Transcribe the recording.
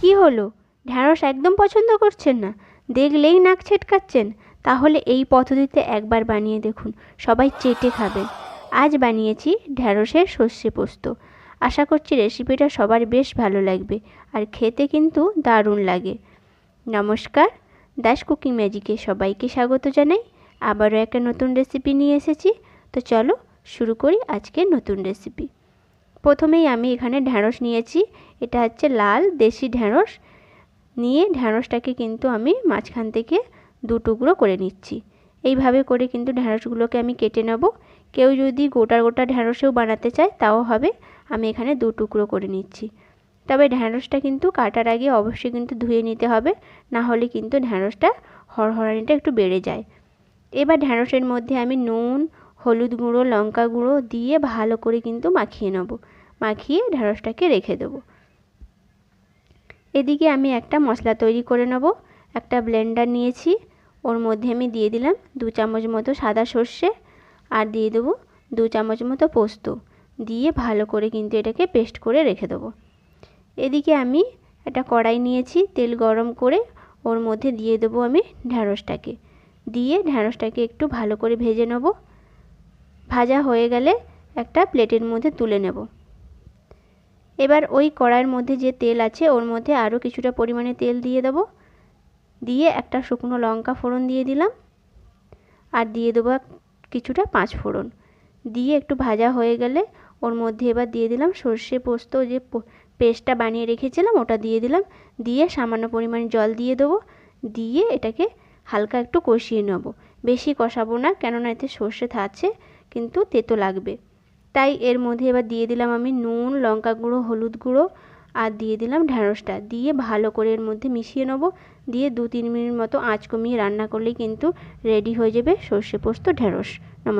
কি হলো? ঢ্যাঁড়স একদম পছন্দ করছেন না। দেখলেই নাক ছেটকাচ্ছেন। তাহলে এই পদ্ধতিতে একবার বানিয়ে দেখুন। সবাই চেটে খাবেন। আজ বানিয়েছি ঢ্যাঁড়সের সর্ষে পোস্ত। আশা করছি রেসিপিটা সবার বেশ ভালো লাগবে আর খেতে কিন্তু দারুণ লাগে। নমস্কার। দাস কুকিং ম্যাজিকে সবাইকে স্বাগত জানাই। আবারও একটা নতুন রেসিপি নিয়ে এসেছি। তো চলো শুরু করি আজকে নতুন রেসিপি। প্রথমেই আমি এখানে ঢ্যাঁড়স নিয়েছি। এটা হচ্ছে লাল, দেশি ঢ্যাঁড়স। নিয়ে ঢ্যাঁড়সটাকে কিন্তু আমি মাঝখান থেকে দু টুকরো করে নিচ্ছি। এইভাবে করে কিন্তু ঢ্যাঁড়সগুলোকে আমি কেটে নেব। কেউ যদি গোটা গোটা ঢ্যাঁড়সেও বানাতে চায়, তাও হবে। আমি এখানে দু টুকরো করে নিচ্ছি। তবে ঢ্যাঁড়সটা কিন্তু কাটার আগে অবশ্যই কিন্তু ধুয়ে নিতে হবে। না হলে কিন্তু ঢ্যাঁড়সটা হরহরানিটা একটু বেড়ে যায়। এবার ঢ্যাঁড়সের মধ্যে আমি নুন হলুদ গুঁড়ো, লঙ্কা গুঁড়ো দিয়ে ভালো করে কিন্তু মাখিয়ে নেব। মাখিয়ে ঢ্যাঁড়সটাকে রেখে দেবো। এদিকে আমি একটা মশলা তৈরি করে নেব। একটা ব্লেন্ডার নিয়েছি। ওর মধ্যে আমি দিয়ে দিলাম দু চামচ মতো সাদা সর্ষে আর দিয়ে দেবো দু চামচ মতো পোস্ত। দিয়ে ভালো করে কিন্তু এটাকে পেস্ট করে রেখে দেবো। এদিকে আমি একটা কড়াই নিয়েছি তেল গরম করে। ওর মধ্যে দিয়ে দেবো আমি ঢ্যাঁড়সটাকে দিয়ে ঢ্যাঁড়সটাকে একটু ভালো করে ভেজে নেব। ভাজা হয়ে গেলে একটা প্লেটের মধ্যে তুলে নেব। এবার ওই কড়াইয়ের মধ্যে যে তেল আছে, ওর মধ্যে আরও কিছুটা পরিমাণে তেল দিয়ে দেবো। দিয়ে একটা শুকনো লঙ্কা ফোড়ন দিয়ে দিলাম আর দিয়ে দেবো কিছুটা পাঁচ ফোড়ন। দিয়ে একটু ভাজা হয়ে গেলে ওর মধ্যে এবার দিয়ে দিলাম সর্ষে পোস্ত যে পেস্টটা বানিয়ে রেখেছিলাম ওটা দিয়ে দিলাম। দিয়ে সামান্য পরিমাণে জল দিয়ে দেবো। দিয়ে এটাকে হালকা একটু কষিয়ে নেব। বেশি কষাবো না, কেননা এতে সর্ষে থাকছে, কিন্তু তেতো লাগবে। তাই এর মধ্যে এবার দিয়ে দিলাম আমি নুন, লঙ্কা গুঁড়ো, হলুদ গুঁড়ো, আর দিয়ে দিলাম ঢ্যাঁড়সটা। দিয়ে ভালো করে এর মধ্যে মিশিয়ে নেব। দিয়ে দু তিন মিনিট মতো আঁচ কমিয়ে রান্না করলেই কিন্তু রেডি হয়ে যাবে সর্ষে পোস্ত, ঢ্যাঁড়স।